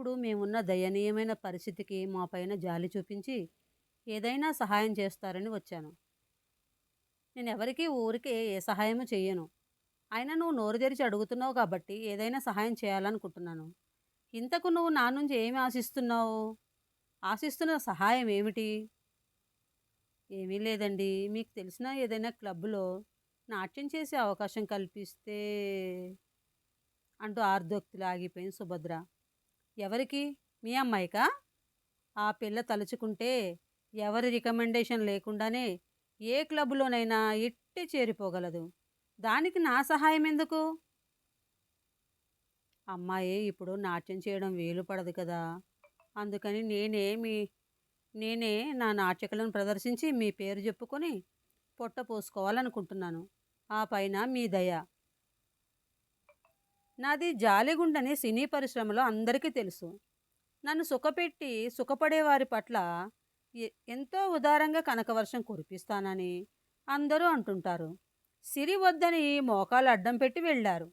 ఇప్పుడు మేమున్న దయనీయమైన పరిస్థితికి మా పైన జాలి చూపించి ఏదైనా సహాయం చేస్తారని వచ్చాను. నేను ఎవరికీ ఊరికే ఏ సహాయము చేయను అయినా నువ్వు నోరు తెరిచి అడుగుతున్నావు కాబట్టి ఏదైనా సహాయం చేయాలనుకుంటున్నాను. ఇంతకు నువ్వు నా నుంచి ఏమి ఆశిస్తున్నావు? ఆశిస్తున్న సహాయం ఏమిటి? ఏమీ లేదండి. మీకు తెలిసిన ఏదైనా క్లబ్లో నాట్యం చేసే అవకాశం కల్పిస్తే అంటూ ఆర్దోక్తిలో ఆగిపోయింది సుభద్ర. ఎవరికి? మీ అమ్మాయికా? ఆ పిల్ల తలుచుకుంటే ఎవరి రికమెండేషన్ లేకుండానే ఏ క్లబ్లోనైనా ఇట్టి చేరిపోగలదు. దానికి నా సహాయం ఎందుకు? అమ్మాయి ఇప్పుడు నాట్యం చేయడం వీలు పడదు కదా. అందుకని నేనే మీ నేనే నా నాట్యకలను ప్రదర్శించి మీ పేరు చెప్పుకొని పొట్ట పోసుకోవాలనుకుంటున్నాను. ఆ పైన మీ దయ. నాది జాలిగుండని సినీ పరిశ్రమలో అందరికీ తెలుసు. నన్ను సుఖపెట్టి సుఖపడే వారి పట్ల ఎంతో ఉదారంగా కనకవర్షం కురిపిస్తానని అందరూ అంటుంటారు. సిరి వద్దని మోకాలు అడ్డం పెట్టి వెళ్ళారు.